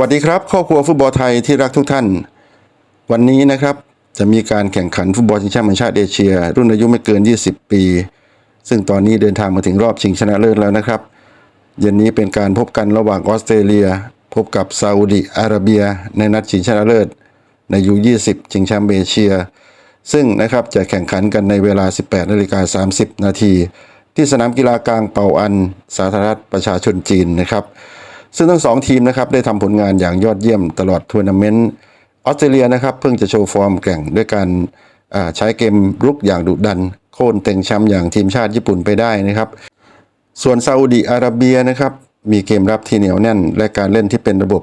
วัสดีครับครอบครัวฟุตบอลไทยที่รักทุกท่าน วันนี้นะครับจะมีการแข่งขันฟุตบอลชิงแชมป์แห่งชาติเอเชีย รุ่นอายุไม่เกิน 20 ปี ซึ่งตอนนี้เดินทางมาถึงรอบชิงชนะเลิศแล้วนะครับเย็นนี้เป็นการพบกันระหว่างออสเตรเลีย พบกับซาอุดิอาระเบีย ในนัดชิงชนะเลิศในยู20ชิงแชมป์เอเชีย ซึ่งนะครับจะแข่งขันกันในเวลา 18นาฬิกา30 นาทีที่สนามกีฬากลางเปาอันสาธารณรัฐประชาชนจีนนะครับ ซึ่งทั้งสองทีมนะครับได้ทำผลงานอย่างยอดเยี่ยมตลอดทัวร์นาเมนต์ออสเตรเลียนะครับเพิ่งจะโชว์ฟอร์มแกร่งด้วยการใช้เกมรุกอย่างดุดัน โค่นเต็งแชมป์อย่างทีมชาติญี่ปุ่นไปได้นะครับ ส่วนซาอุดีอาระเบียนะครับมีเกมรับที่เหนียวแน่น และการเล่นที่เป็นระบบ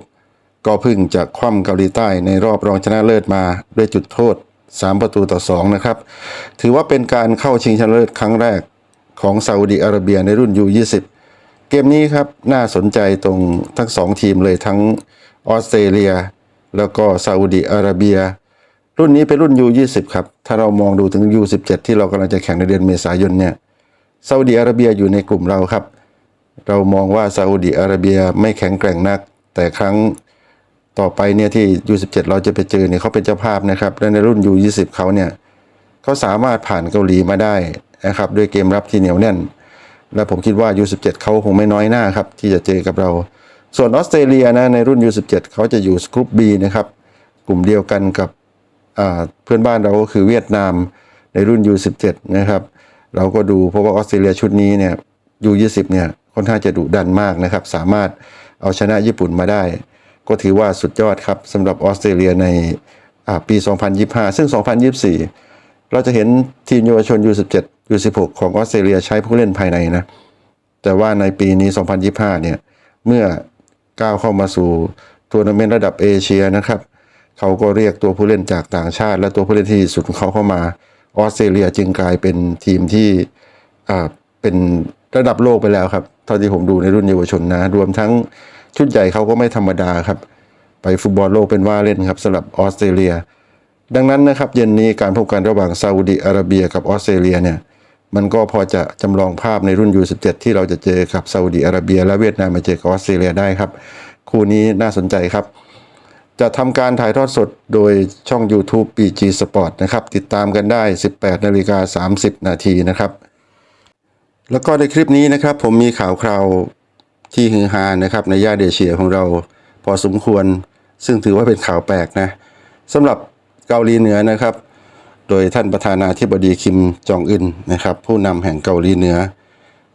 ก็เพึ่งจะคว่ำเกาหลีใต้ในรอบรองชนะเลิศมาด้วยจุดโทษ 3 ประตูต่อ 2 นะครับ ถือว่าเป็นการเข้าชิงชนะเลิศครั้งแรกของซาอุดีอาระเบียในรุ่น U20 เกมนี้ครับน่าสนใจตรงทั้งสองทีมเลยทั้งออสเตรเลีย แล้วก็ซาอุดีอาระเบีย รุ่นนี้เป็นรุ่น U20 ครับ ถ้าเรามองดูถึง U17 ที่เรากำลังจะแข่งในเดือนเมษายนเนี่ยซาอุดีอาระเบียอยู่ในกลุ่มเราครับ เรามองว่าซาอุดีอาระเบียไม่แข็งแกร่งนัก แต่ครั้งต่อไปเนี่ยที่ U17 เราจะไปเจอเนี่ยเขาเป็นเจ้าภาพนะครับและในรุ่น U20 เขาเนี่ยเขาสามารถผ่านเกาหลีมาได้นะครับด้วยเกมรับที่เหนียวแน่น และผมคิดว่า U17 เขาคงไม่น้อยหน้าครับ ที่จะเจอกับเรา ส่วนออสเตรเลียนะในรุ่น U17 เขาจะอยู่กลุ่ม B นะครับ กลุ่มเดียวกันกับเพื่อนบ้านเราก็คือเวียดนามในรุ่น U17 นะครับ เราก็ดูเพราะว่าออสเตรเลียชุดนี้เนี่ย U20 เนี่ยค่อนข้างจะดุดันมากนะครับ สามารถเอาชนะญี่ปุ่นมาได้ ก็ถือว่าสุดยอดครับสำหรับออสเตรเลียในปี 2025 ซึ่ง 2024 เราจะเห็นทีมเยาวชน U17 U16 ของออสเตรเลียใช้ผู้เล่นภายในนะ แต่ว่าในปีนี้ 2025 เนี่ย เมื่อก้าวเข้ามาสู่ทัวร์นาเมนต์ระดับเอเชียนะครับ เขาก็เรียกตัวผู้เล่นจากต่างชาติ และตัวผู้เล่นที่สุดของเขาเข้ามาออสเตรเลียจึงกลายเป็นทีมที่อ่าเป็นระดับโลกไปแล้วครับ เท่าที่ผมดูในรุ่นเยาวชนนะ รวมทั้งชุดใหญ่เขาก็ไม่ธรรมดาครับ ไปฟุตบอลโลกเป็นว่าเล่นครับสำหรับออสเตรเลีย ดังนั้นนะครับเย็นนี้การพบกันระหว่างซาอุดิอาระเบียกับออสเตรเลียเนี่ยมันก็พอจะจำลองภาพในรุ่น U17 ที่เราจะเจอกับซาอุดีอาระเบีย และเวียดนามมาเจอกับออสเตรเลียได้ครับ คู่นี้น่าสนใจครับ จะทำการถ่ายทอดสดโดยช่อง YouTube PG Sport นะครับ ติดตามกันได้ 18นาฬิกา30 นาทีนะครับ แล้วก็ในคลิปนี้นะครับผมมีข่าวคราวที่ฮือฮานะครับในย่านเอเชียของเราพอสมควร ซึ่งถือว่าเป็นข่าวแปลกนะสำหรับ เกาหลีเหนือนะครับ โดยท่านประธานาธิบดีคิมจองอึนนะครับ ผู้นำแห่งเกาหลีเหนือ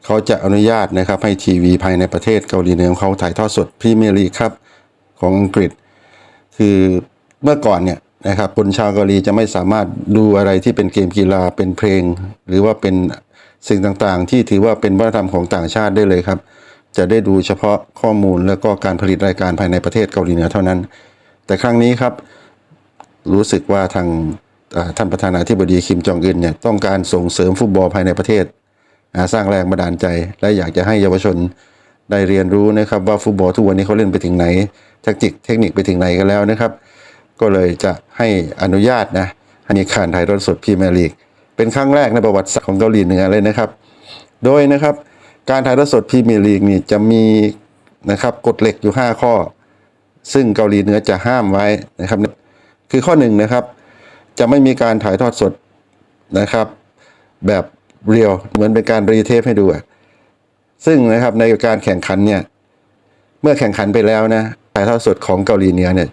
เขาจะอนุญาตนะครับให้ทีวีภายในประเทศเกาหลีเหนือของเขาถ่ายทอดสดพรีเมียร์ลีกครับของอังกฤษ คือเมื่อก่อนเนี่ยนะครับคนชาวเกาหลีจะไม่สามารถดูอะไรที่เป็นเกมกีฬาเป็นเพลง หรือว่าเป็นสิ่งต่างๆ ที่ถือว่าเป็นวัฒนธรรมของต่างชาติได้เลยครับ จะได้ดูเฉพาะข้อมูลแล้วก็การผลิตรายการภายในประเทศเกาหลีเหนือเท่านั้น แต่ครั้งนี้ครับ รู้สึกว่าทางท่านประธานาธิบดีคิมจองอึนเนี่ยต้องการส่งเสริมฟุตบอลภายในประเทศ สร้างแรงบันดาลใจ และอยากจะให้เยาวชนได้เรียนรู้นะครับว่าฟุตบอลทุกวันนี้เขาเล่นไปถึงไหนแทคติกเทคนิคไปถึงไหนกันแล้วนะครับ ก็เลยจะให้อนุญาตนะให้มีการถ่ายทอดสดพรีเมียร์ลีกเป็นครั้งแรกในประวัติศาสตร์ของเกาหลีเหนือเลยนะครับ โดยนะครับการถ่ายทอดสดพรีเมียร์ลีกนี่จะมีนะครับกฎเหล็กอยู่ 5 ข้อ ซึ่งเกาหลีเหนือจะห้ามไว้นะครับ คือข้อหนึ่งนะครับ จะไม่มีการถ่ายทอดสดนะครับ แบบเรียวเหมือนเป็นการรีเทปให้ดูซึ่งนะครับในการแข่งขันเนี่ย เมื่อแข่งขันไปแล้วนะถ่ายทอดสดของเกาหลีเหนือเนี่ย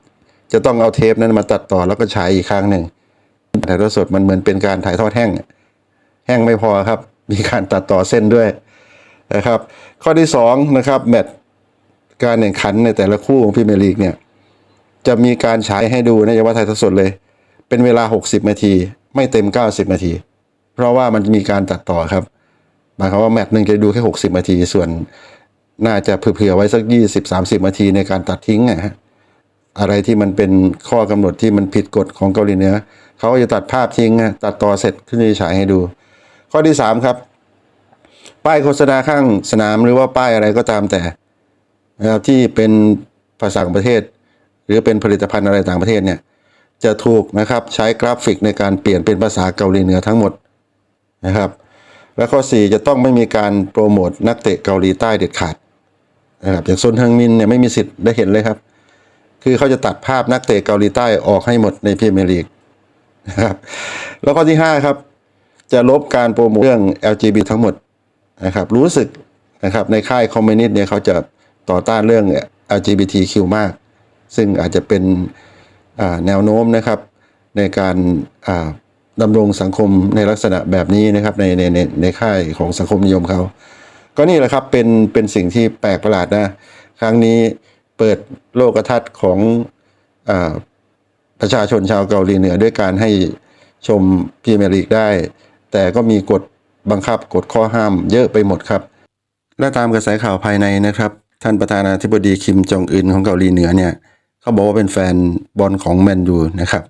จะต้องเอาเทปนั้นมาตัดต่อแล้วก็ฉายอีกครั้งหนึ่งถ่ายทอดสดมันเหมือนเป็นการถ่ายทอดแห้ง แห้งไม่พอครับ มีการตัดต่อเส้นด้วยนะครับ ข้อที่สองนะครับแมตช์การแข่งขันในแต่ละคู่ของพรีเมียร์ลีกเนี่ย จะมีการฉายให้ดูในยาว่าถ่ายทอดสดเลย เป็นเวลา 60 นาที ไม่เต็ม 90 นาที เพราะว่ามันจะมีการตัดต่อครับหมายความว่าแมตช์หนึ่งจะดูแค่ 60 นาที ส่วนน่าจะเผื่อไว้สัก 20-30 นาทีในการตัดทิ้งอะฮะอะไรที่มันเป็นข้อกำหนดที่มันผิดกฎของเกาหลีเหนือเขาก็จะตัดภาพทิ้งตัดต่อเสร็จขึ้นจะฉายให้ดู ข้อที่ 3 ครับ ป้ายโฆษณาข้างสนามหรือว่าป้ายอะไรก็ตามแต่นะครับที่เป็นภาษาต่างประเทศ หรือเป็นผลิตภัณฑ์อะไรต่างประเทศเนี่ยจะถูกนะครับใช้กราฟิกในการเปลี่ยนเป็นภาษาเกาหลีเหนือทั้งหมดนะครับ และข้อ 4 จะต้องไม่มีการโปรโมทนักเตะเกาหลีใต้เด็ดขาดนะครับอย่างซนเฮงมินเนี่ยไม่มีสิทธิ์ได้เห็นเลยครับ คือเขาจะตัดภาพนักเตะเกาหลีใต้ออกให้หมดในพรีเมียร์ลีกนะครับแล้วข้อที่5ครับจะลบการโปรโมทเรื่อง LGBT ทั้งหมดนะครับรู้สึกนะครับในค่ายคอมมิวนิสต์เนี่ยเขาจะต่อต้านเรื่อง LGBTQ มาก ซึ่งอาจจะเป็นแนวโน้มนะครับในการดำรงสังคมในลักษณะแบบนี้นะครับในในในในค่ายของสังคมนิยมเขา ก็นี่แหละครับเป็นเป็นสิ่งที่แปลกประหลาดนะ ครั้งนี้เปิดโลกทัศน์ของอประชาชนชาวเกาหลีเหนือด้วยการให้ชมพรีเมียร์ลีกได้ แต่ก็มีกฎบังคับกฎข้อห้ามเยอะไปหมดครับ และตามกระแสข่าวภายในนะครับ ท่านประธานาธิบดีคิมจองอึนของเกาหลีเหนือเนี่ย เขาบอกว่าเป็นแฟนบอลของแมนยูนะครับ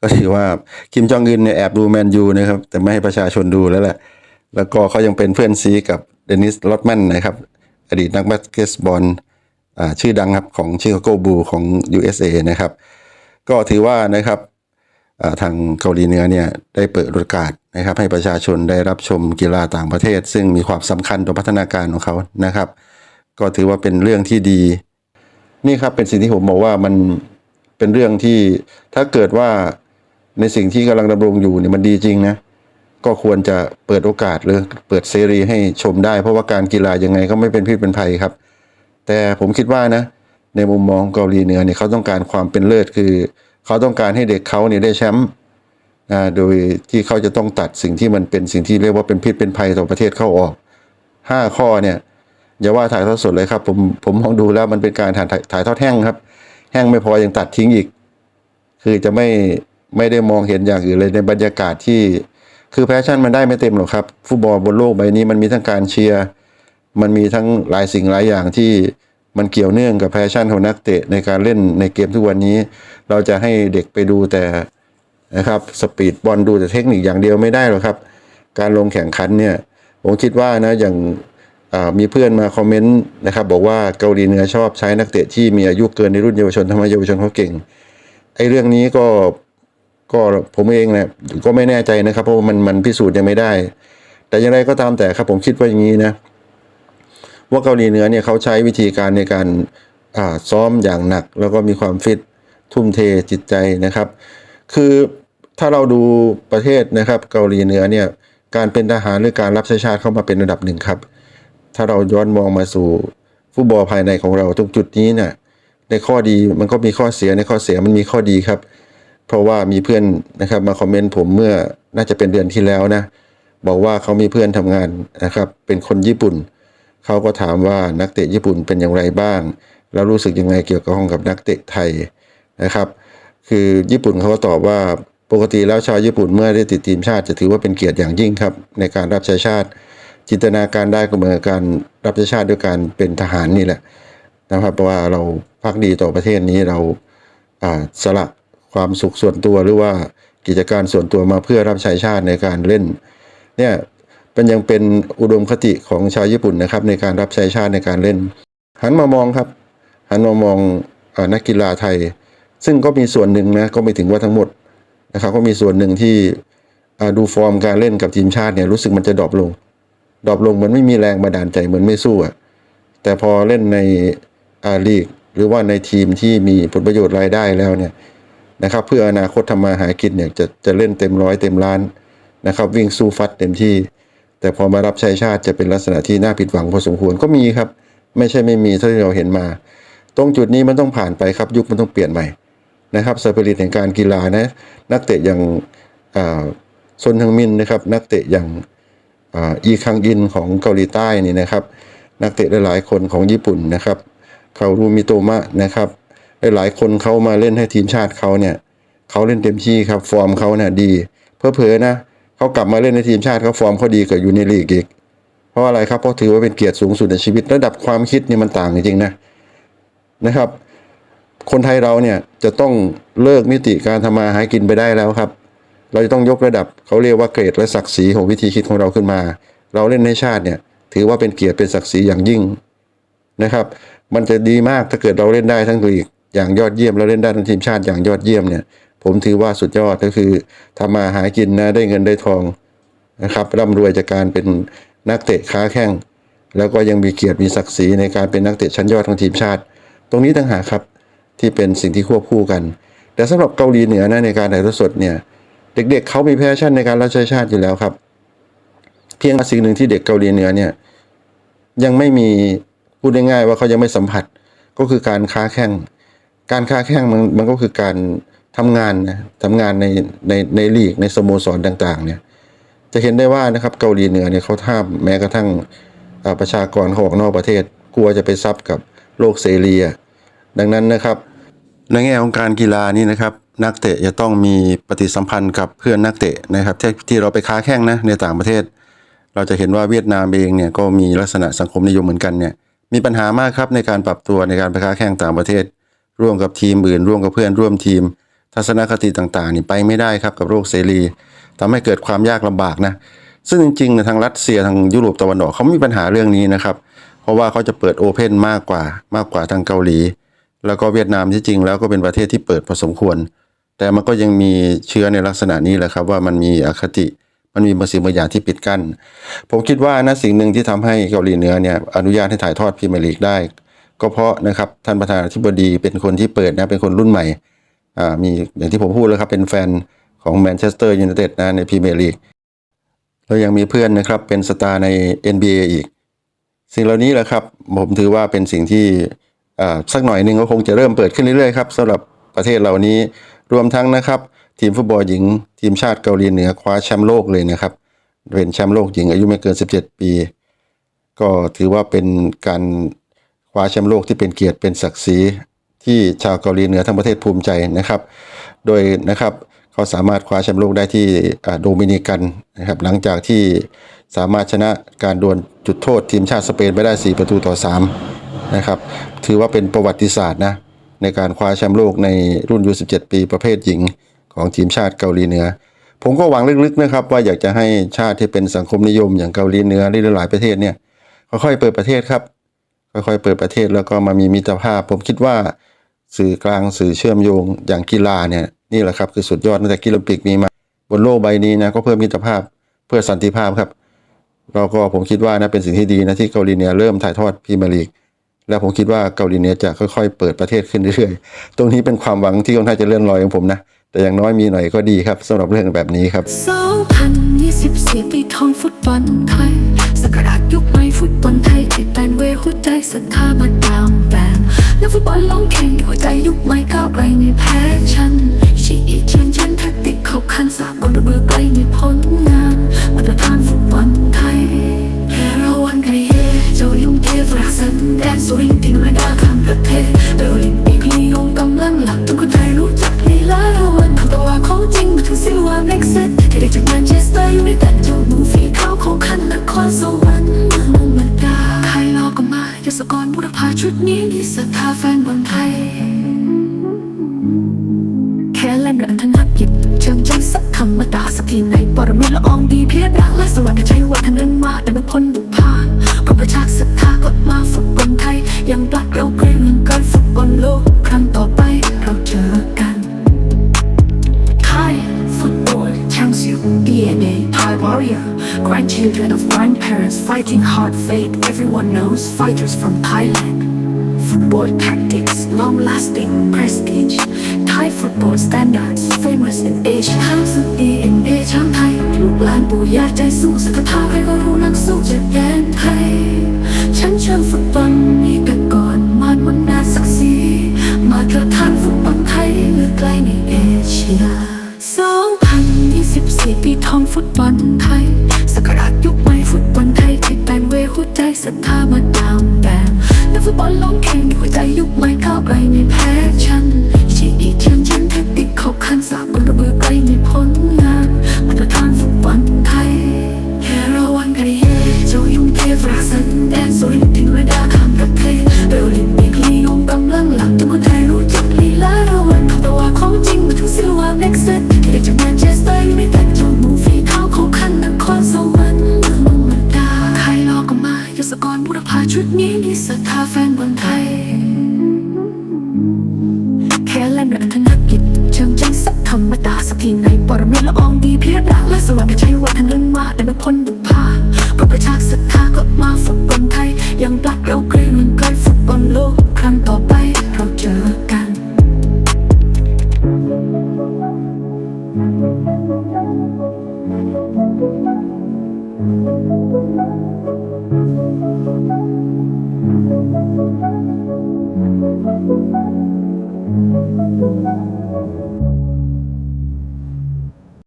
ก็ถือว่าคิมจองอึนเนี่ยแอบดูแมนยูนะครับ แต่ไม่ให้ประชาชนดูแล้วแหละ แล้วก็เขายังเป็นเพื่อนซีกับเดนิสลอตแมนนะครับ อดีตนักบาสเกตบอลอ่าชื่อดังครับของชิคาโกบูของ USA นะครับ ก็ถือว่านะครับทางเกาหลีเหนือเนี่ยได้เปิดโอกาสนะครับ ให้ประชาชนได้รับชมกีฬาต่างประเทศ ซึ่งมีความสำคัญต่อพัฒนาการของเขานะครับ ก็ถือว่าเป็นเรื่องที่ดี นี่ครับเป็นสิ่งที่ผมบอกว่ามันเป็นเรื่องที่ถ้าเกิดว่าในสิ่งที่กำลังดำรงอยู่เนี่ยมันดีจริงนะก็ควรจะเปิดโอกาสหรือเปิดเสรีให้ชมได้ เพราะว่าการกีฬายังไงก็ไม่เป็นพิษเป็นภัยครับ แต่ผมคิดว่านะ ในมุมมองเกาหลีเหนือเนี่ยเขาต้องการความเป็นเลิศคือ เขาต้องการให้เด็กเขาเนี่ยได้แชมป์อ่าโดยที่เขาจะต้องตัดสิ่งที่มันเป็นสิ่งที่เรียกว่าเป็นพิษเป็นภัยต่อประเทศเข้าออกห้าข้อเนี่ย อย่าว่าถ่ายทอดสดเลยครับ ผมผมมองดูแล้วมันเป็นการถ่ายถ่ายทอดแห้งครับ แห้งไม่พอยังตัดทิ้งอีก คือจะไม่ไม่ได้มองเห็นอย่างอื่นเลยในบรรยากาศที่ คือแพชชั่นมันได้ไม่เต็มหรอกครับฟุตบอลบนโลกใบนี้มันมีทั้งการเชียร์มันมีทั้งหลายสิ่งหลายอย่างที่มันเกี่ยวเนื่องกับแพชชั่นของนักเตะในการเล่นในเกมทุกวันนี้ เราจะให้เด็กไปดูแต่นะครับสปีดบอลดูแต่เทคนิคอย่างเดียวไม่ได้หรอกครับ การลงแข่งขันเนี่ยผมคิดว่านะอย่าง มีเพื่อนมาคอมเมนต์นะครับบอกว่าเกาหลีเหนือชอบใช้นักเตะที่มีอายุเกินในรุ่นเยาวชนทำไมเยาวชนเขาเก่งไอ้เรื่องนี้ก็ก็ผมเองเนี่ยก็ไม่แน่ใจนะครับเพราะมันมันพิสูจน์ยังไม่ได้ แต่อย่างไรก็ตามแต่ครับผมคิดว่าอย่างนี้นะว่าเกาหลีเหนือเนี่ยเขาใช้วิธีการในการซ้อมอย่างหนัก แล้วก็มีความฟิตทุ่มเทจิตใจนะครับ คือถ้าเราดูประเทศนะครับ เกาหลีเหนือเนี่ยการเป็นทหารหรือการรับใช้ชาติเข้ามาเป็นระดับหนึ่งครับ ถ้าเราย้อนมองมาสู่ฟุตบอลภายในของเราตรงจุดนี้เนี่ยในข้อดีมันก็มีข้อเสียในข้อเสียมันมีข้อดีครับ เพราะว่ามีเพื่อนนะครับมาคอมเมนต์ผมเมื่อน่าจะเป็นเดือนที่แล้วนะ บอกว่าเขามีเพื่อนทำงานนะครับ เป็นคนญี่ปุ่น เขาก็ถามว่านักเตะญี่ปุ่นเป็นอย่างไรบ้าง แล้วรู้สึกยังไงเกี่ยวกับห้องกับนักเตะไทยนะครับ คือญี่ปุ่นเขาก็ตอบว่าปกติแล้วชาวญี่ปุ่นเมื่อได้ติดทีมชาติจะถือว่าเป็นเกียรติอย่างยิ่งครับ ในการรับใช้ชาติ จินตนาการได้ก็เหมือนการรับใช้ชาติด้วยการเป็นทหารนี่แหละนะครับเพราะว่าเราพักดีต่อประเทศนี้เราสละความสุขส่วนตัวหรือว่ากิจการส่วนตัวมาเพื่อรับใช้ชาติในการเล่นเนี่ยเป็นยังเป็นอุดมคติของชาวญี่ปุ่นนะครับ ในการรับใช้ชาติในการเล่น หันมามองครับ หันมามองอนักกีฬาไทย ซึ่งก็มีส่วนหนึ่งนะก็ไม่ถึงว่าทั้งหมดนะครับ ก็มีส่วนหนึ่งที่ดูฟอร์มการเล่นกับทีมชาติเนี่ยรู้สึกมันจะดรอปลง ดรอปลงเหมือนไม่มีแรงบันดาลใจเหมือนไม่สู้อะแต่พอเล่นในอาลีกหรือว่าในทีมที่มีผลประโยชน์รายได้แล้วเนี่ยนะครับเพื่ออนาคตทำมาหากินเนี่ยจะจะเล่นเต็มร้อยเต็มล้านนะครับ วิ่งสู้ฟัดเต็มที่ แต่พอมารับใช้ชาติจะเป็นลักษณะที่น่าผิดหวังพอสมควรก็มีครับ ไม่ใช่ไม่มีเท่าที่เราเห็นมา ตรงจุดนี้มันต้องผ่านไปครับยุคมันต้องเปลี่ยนใหม่นะครับสปิริตแห่งการกีฬานะนักเตะอย่างอ่าซนทึงมินนะครับนักเตะอย่าง อีคังอินของเกาหลีใต้นี่นะครับ นักเตะหลายๆคนของญี่ปุ่นนะครับคารูมิโตมะนะครับหลายๆคนเขามาเล่นให้ทีมชาติเขาเนี่ยเขาเล่นเต็มที่ครับฟอร์มเขาเนี่ยดี เพื่อเพอนะเขากลับมาเล่นในทีมชาติเขาฟอร์มเขาดีกว่าอยู่ในลีกอีกเพราะอะไรครับเพราะถือว่าเป็นเกียรติสูงสุดในชีวิต ระดับความคิดนี่มันต่างจริงๆนะนะครับ คนไทยเราเนี่ยจะต้องเลิกมิติการทำมาหากินไปได้แล้วครับ เราจะต้องยกระดับเขาเรียกว่าเกรดและศักดิ์ศรีของวิธีคิดของเราขึ้นมา เราเล่นในชาติเนี่ยถือว่าเป็นเกียรติเป็นศักดิ์ศรีอย่างยิ่งนะครับ มันจะดีมากถ้าเกิดเราเล่นได้ทั้งลีกอย่างยอดเยี่ยมแล้วเล่นได้ทั้งทีมชาติอย่างยอดเยี่ยมเนี่ย ผมถือว่าสุดยอดก็คือทำมาหากินนะได้เงินได้ทองนะครับร่ำรวยจากการเป็นนักเตะค้าแข้งแล้วก็ยังมีเกียรติมีศักดิ์ศรีในการเป็นนักเตะชั้นยอดของทีมชาติ ตรงนี้ต่างหากครับที่เป็นสิ่งที่ควบคู่กัน แต่สำหรับเกาหลีเหนือนะในการถ่ายทอดสดเนี่ย เด็กๆเขามีแพชชั่นในการรับใช้ชาติอยู่แล้วครับ เพียงสิ่งหนึ่งที่เด็กเกาหลีเหนือเนี่ยยังไม่มีพูดง่ายๆว่าเขายังไม่สัมผัสก็คือการค้าแข่ง การค้าแข่งมันมันก็คือการทำงานนะทำงานในในในลีกในสโมสรต่าง ๆ เนี่ย จะเห็นได้ว่านะครับเกาหลีเหนือเนี่ยเขาท่าแม้กระทั่งประชากรเขาออกนอกประเทศ กลัวจะไปซับกับโลกเสรีอะดังนั้นนะครับในแง่ของการกีฬานี่นะครับ นักเตะจะต้องมีปฏิสัมพันธ์กับเพื่อนนักเตะนะครับที่เราไปค้าแข่งนะในต่างประเทศ เราจะเห็นว่าเวียดนามเองเนี่ยก็มีลักษณะสังคมนิยมเหมือนกันเนี่ยมีปัญหามากครับในการปรับตัวในการไปค้าแข่งต่างประเทศ ร่วมกับทีมอื่น ร่วมกับเพื่อนร่วมทีม ทัศนคติต่างๆนี่ไปไม่ได้ครับกับโลกเสรีทำให้เกิดความยากลำบากนะซึ่งจริงๆเนี่ยทางรัสเซียทางยุโรปตะวันออกเขาม่มีปัญหาเรื่องนี้นะครับเพราะว่าเขาจะเปิดโอเพนมากกว่ามากกว่าทางเกาหลี แล้วก็เวียดนามที่จริงแล้วก็เป็นประเทศที่เปิดพอสมควร แต่มันก็ยังมีเชื้อในลักษณะนี้แหละครับ ว่ามันมีอคติมันมีบางสิ่งบางอย่างที่ปิดกั้น ผมคิดว่านะสิ่งหนึ่งที่ทำให้เกาหลีเหนือเนี่ยอนุญาตให้ถ่ายทอดพรีเมียร์ลีกได้ ก็เพราะนะครับท่านประธานาธิบดีเป็นคนที่เปิดนะเป็นคนรุ่นใหม่อ่ามีอย่างที่ผมพูดแล้วครับเป็นแฟนของแมนเชสเตอร์ยูไนเต็ดนะในพรีเมียร์ลีกแล้วยังมีเพื่อนนะครับเป็นสตาร์ใน NBA อีก สิ่งเหล่านี้แหละครับผมถือว่าเป็นสิ่งที่อ่าสักหน่อยหนึ่งก็คงจะเริ่มเปิดขึ้นเรื่อยๆครับสำหรับประเทศเหล่านี้ รวมทั้งนะครับ ทีมฟุตบอลหญิง ทีมชาติเกาหลีเหนือคว้าแชมป์โลกเลยนะครับเป็นแชมป์โลกหญิงอายุไม่เกิน 17 ปี ก็ถือว่าเป็นการคว้าแชมป์โลกที่เป็นเกียรติเป็นศักดิ์ศรีที่ชาวเกาหลีเหนือทั้งประเทศภูมิใจนะครับ โดยนะครับเขาสามารถคว้าแชมป์โลกได้ที่โดมินิกันนะครับหลังจากที่สามารถชนะการดวลจุดโทษทีมชาติสเปนไปได้ 4 ประตูต่อ 3 นะครับ ถือว่าเป็นประวัติศาสตร์นะ ในการคว้าแชมป์โลกในรุ่น U17 ปีประเภทหญิงของทีมชาติเกาหลีเหนือ ผมก็หวังลึกๆนะครับว่าอยากจะให้ชาติที่เป็นสังคมนิยมอย่างเกาหลีเหนือหรือหลายประเทศเนี่ยค่อยๆเปิดประเทศครับ ค่อยๆเปิดประเทศแล้วก็มามีมิตรภาพ ผมคิดว่าสื่อกลางสื่อเชื่อมโยงอย่างกีฬาเนี่ยนี่แหละครับคือสุดยอดตั้งแต่กีฬาโอลิมปิกมีมาบนโลกใบนี้นะก็เพื่อมิตรภาพเพื่อสันติภาพครับแล้วก็ผมคิดว่านะเป็นสิ่งที่ดีนะที่เกาหลีเหนือเริ่มถ่ายทอดพรีเมียร์ลีก แล้วผมคิดว่าเกาหลีเหนือจะค่อยๆ เปิดประเทศขึ้นเรื่อยๆ ตรงนี้เป็นความหวังที่ค่อนข้างจะเลื่อนลอยของผมนะ แต่อย่างน้อยมีหน่อยก็ดีครับสำหรับเรื่องแบบนี้ครับ2024ปีทองฟุตบอลไทยสกราชยุคใหม่ฟุตบอลไทยที่แปลนเวหัวใจศรัทธามาตามแบบนักฟุตบอลลงแข่งหัวใจยุคใหม่ก้าวไกลในแพ้ชันชีอีเชียนชันแทคติกเข้าขั้นสากลระเบือไกลในผลงาน สุรินทร์ทิ้งระดาข้ามประเทศโดยโอลิมปิกนิยมกำลังหลักทุกคนไทยรู้จักลีลาเราวันคำตัวของจริงมาถึงซิลวาเน็กเซตที่ได้จากแมนเชสเตอร์ยูไนเต็ดจ้ามือฝีเท้าของขันนครสวรรค์มุมดาใครรอก็มายศกรบุรพาชุดนี้มีศรัทธาแฟนบอลไทยแค่เล่นเรื่องธนกิจเชิงใจสักธรรมดาสักทีไหนปรมีละอองดีเพียรดังและสวัสดิ์ใจวัฒนันมาแต่เป็นพลบุพาเพราะประชาศรัทธากดมาฟุตบอลไท ย ยังปลักเราเกรงเรื่องการฟุตบอลโลก ครั้งต่อไปเราเจอกัน Thai football tells you DNA Thai warrior grandchildren of grandparents fighting hard fate everyone knows fighters from Thailand football tactics long lasting prestige Thai football standards famous in Asia ห้ามสึก DNA ช้างไทยลูกหลานปู่ย่าใจสู้สักท่าใครก็รู้นักสู้ ู้ ทันเรื่องมาแต่เป็นพลบุพาพระประชาศรัทธาก็มาฝึกคนไทยยังปลักเราเกรงเรื่องกางปเรา